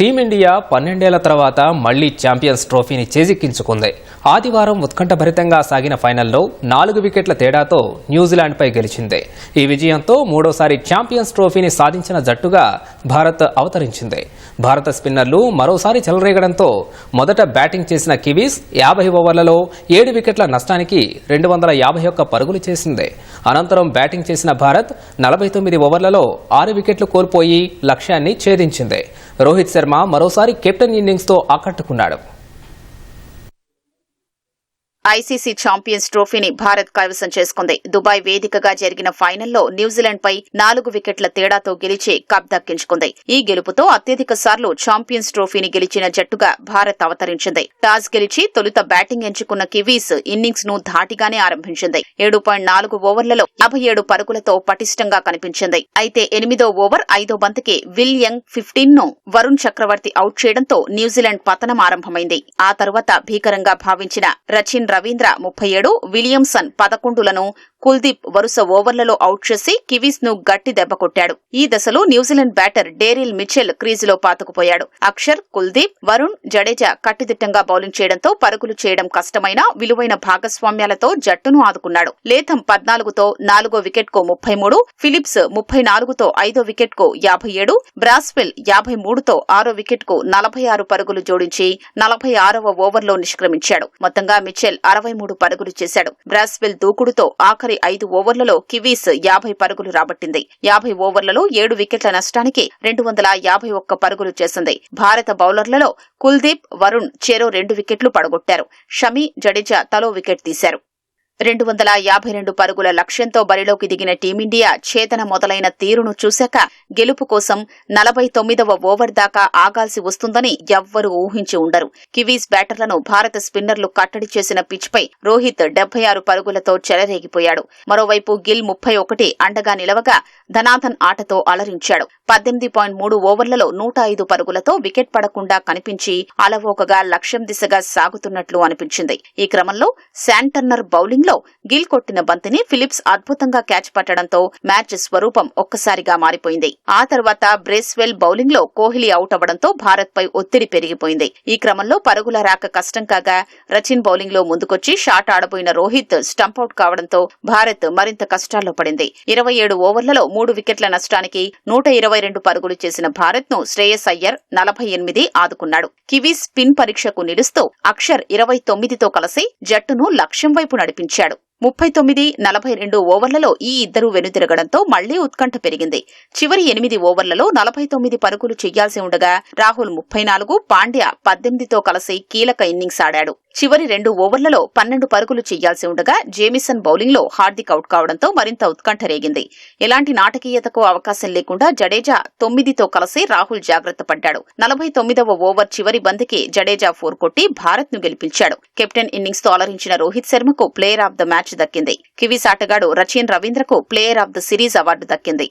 Team India పన్నెండేళ్ళ తర్వాత మళ్ళీ ఛాంపియన్స్ ట్రోఫీని చేజిక్కించుకుంది. ఆదివారం ఉత్కంఠభరితంగా సాగిన ఫైనల్లో నాలుగు వికెట్ల తేడాతో న్యూజిలాండ్పై గెలిచింది. ఈ విజయంతో మూడోసారి ఛాంపియన్స్ ట్రోఫీని సాధించిన జట్టుగా భారత్ అవతరించింది. భారత స్పిన్నర్లు మరోసారి చెలరేగడంతో మొదట బ్యాటింగ్ చేసిన కివీస్ యాభై ఓవర్లలో ఏడు వికెట్ల నష్టానికి రెండు వందల యాభై ఒక్క పరుగులు చేసింది. అనంతరం బ్యాటింగ్ చేసిన భారత్ నలభై తొమ్మిది ఓవర్లలో ఆరు వికెట్లు కోల్పోయి లక్ష్యాన్ని ఛేదించింది. రోహిత్ శర్మ మరోసారి కెప్టెన్ ఇన్నింగ్స్తో ఆకట్టుకున్నాడు. ఐసీసీ ఛాంపియన్స్ ట్రోఫీని భారత్ కైవసం చేసుకుంది. దుబాయ్ వేదికగా జరిగిన ఫైనల్లో న్యూజిలాండ్ పై నాలుగు వికెట్ల తేడాతో గెలిచి కప్ దక్కించుకుంది. ఈ గెలుపుతో అత్యధిక సార్లు ఛాంపియన్స్ ట్రోఫీని గెలిచిన జట్టుగా భారత్ అవతరించింది. టాస్ గెలిచి తొలుత బ్యాటింగ్ ఎంచుకున్న కివీస్ ఇన్నింగ్స్ను ధాటిగానే ఆరంభించింది. ఏడు పాయింట్ నాలుగు ఓవర్లలో యాభై ఏడు పరుగులతో పటిష్టంగా కనిపించింది. అయితే ఎనిమిదో ఓవర్ ఐదో బంతికి విల్ యంగ్ ఫిఫ్టీన్ను వరుణ్ చక్రవర్తి అవుట్ చేయడంతో న్యూజిలాండ్ పతనం ఆరంభమైంది. ఆ తర్వాత భీకరంగా భావించిన రచిన్ రవీంద్ర ముప్పై ఏడు విలియమ్సన్ పదకొండులను కుల్దీప్ వరుస ఓవర్లలో అవుట్ చేసి కివీస్ను గట్టి దెబ్బ కొట్టాడు. ఈ దశలో న్యూజిలాండ్ బ్యాటర్ డేరిల్ మిచెల్ క్రీజులో పాతుకుపోయాడు. అక్షర్ కుల్దీప్ వరుణ్ జడేజా కట్టుదిట్టంగా బౌలింగ్ చేయడంతో పరుగులు చేయడం కష్టమైన విలువైన భాగస్వామ్యాలతో జట్టును ఆదుకున్నాడు. లేథం పద్నాలుగుతో నాలుగో వికెట్కు ముప్పై మూడు ఫిలిప్స్ ముప్పై నాలుగుతో ఐదో వికెట్కు యాభై ఏడు బ్రాస్వెల్ యాభై మూడుతో ఆరో వికెట్కు నలభై ఆరు పరుగులు జోడించి నలభై ఆరవ ఓవర్లో నిష్క్రమించాడు. మొత్తంగా మిచెల్ అరవై మూడు పరుగులు చేశాడు. బ్రాస్వెల్ దూకుడుతో ఆఖరి ఐదు ఓవర్లలో కివీస్ యాభై పరుగులు రాబట్టింది. యాభై ఓవర్లలో ఏడు వికెట్ల నష్టానికి రెండు వందల యాభై ఒక్క పరుగులు చేసింది. భారత బౌలర్లలో కుల్దీప్ వరుణ్ చెరో రెండు వికెట్లు పడగొట్టారు. షమి జడేజా తలో వికెట్ తీశారు. రెండు వందల యాభై రెండు పరుగుల లక్ష్యంతో బరిలోకి దిగిన టీమిండియా చేతన మొదలైన తీరును చూశాక గెలుపు కోసం నలభై తొమ్మిదవ ఓవర్ దాకా ఆగాల్సి వస్తుందని ఎవ్వరూ ఊహించి ఉండరు. కివీస్ బ్యాటర్లను భారత స్పిన్నర్లు కట్టడి చేసిన పిచ్పై రోహిత్ డెబ్బై ఆరు పరుగులతో చెలరేగిపోయాడు. మరోవైపు గిల్ ముప్పై ఒకటి అండగా నిలవగా ధనాథన్ ఆటతో అలరించాడు. పద్దెనిమిది పాయింట్ మూడు ఓవర్లలో నూట ఐదు పరుగులతో వికెట్ పడకుండా కనిపించి అలవోకగా లక్ష్యం దిశగా సాగుతున్నట్లు అనిపించింది. ఈ క్రమంలో శాంటర్నర్ బౌలింగ్ లో గిల్ కొట్టిన బంతిని ఫిలిప్స్ అద్భుతంగా క్యాచ్ పట్టడంతో మ్యాచ్ స్వరూపం ఒక్కసారిగా మారిపోయింది. ఆ తర్వాత బ్రేస్వెల్ బౌలింగ్లో కోహ్లీ అవుట్ అవ్వడంతో భారత్ పై ఒత్తిడి పెరిగిపోయింది. ఈ క్రమంలో పరుగుల రాక కష్టం కాగా రచిన్ బౌలింగ్లో ముందుకొచ్చి షాట్ ఆడబోయిన రోహిత్ స్టంపౌట్ కావడంతో భారత్ మరింత కష్టాల్లో పడింది. ఇరవై ఏడు ఓవర్లలో మూడు వికెట్ల నష్టానికి నూట ఇరవై రెండు పరుగులు చేసిన భారత్ను శ్రేయస్ అయ్యర్ నలభై ఎనిమిది ఆదుకున్నాడు. కివీస్ స్పిన్ పరీక్షకు నిలుస్తూ అక్షర్ ఇరవై తొమ్మిదితో కలిసి జట్టును లక్ష్యం వైపు నడిపించారు ఇచ్చాడు. ముప్పై తొమ్మిది నలభై రెండు ఓవర్లలో ఈ ఇద్దరు వెనుతిరగడంతో మళ్ళీ ఉత్కంఠ పెరిగింది. చివరి ఎనిమిది ఓవర్లలో నలభై తొమ్మిది పరుగులు చేయాల్సి ఉండగా రాహుల్ ముప్పై నాలుగు పాండ్య పద్దెనిమిదితో కలిసి కీలక ఇన్నింగ్స్ ఆడాడు. చివరి రెండు ఓవర్లలో పన్నెండు పరుగులు చేయాల్సి ఉండగా జేమిసన్ బౌలింగ్లో హార్దిక్ అవుట్ కావడంతో మరింత ఉత్కంఠ రేగింది. ఎలాంటి నాటకీయతకు అవకాశం లేకుండా జడేజా తొమ్మిదితో కలిసి రాహుల్ జాగ్రత్త పడ్డాడు. నలభై తొమ్మిదవ ఓవర్ చివరి బంతికి జడేజా ఫోర్ కొట్టి భారత్ను గెలిపించాడు. కెప్టెన్ ఇన్నింగ్స్తో అలరించిన రోహిత్ శర్మకు ప్లేయర్ ఆఫ్ ద మ్యాచ్ దక్కింది. కివీస్ ఆటగాడు Rachin రవీంద్రకు player of the series award దక్కింది.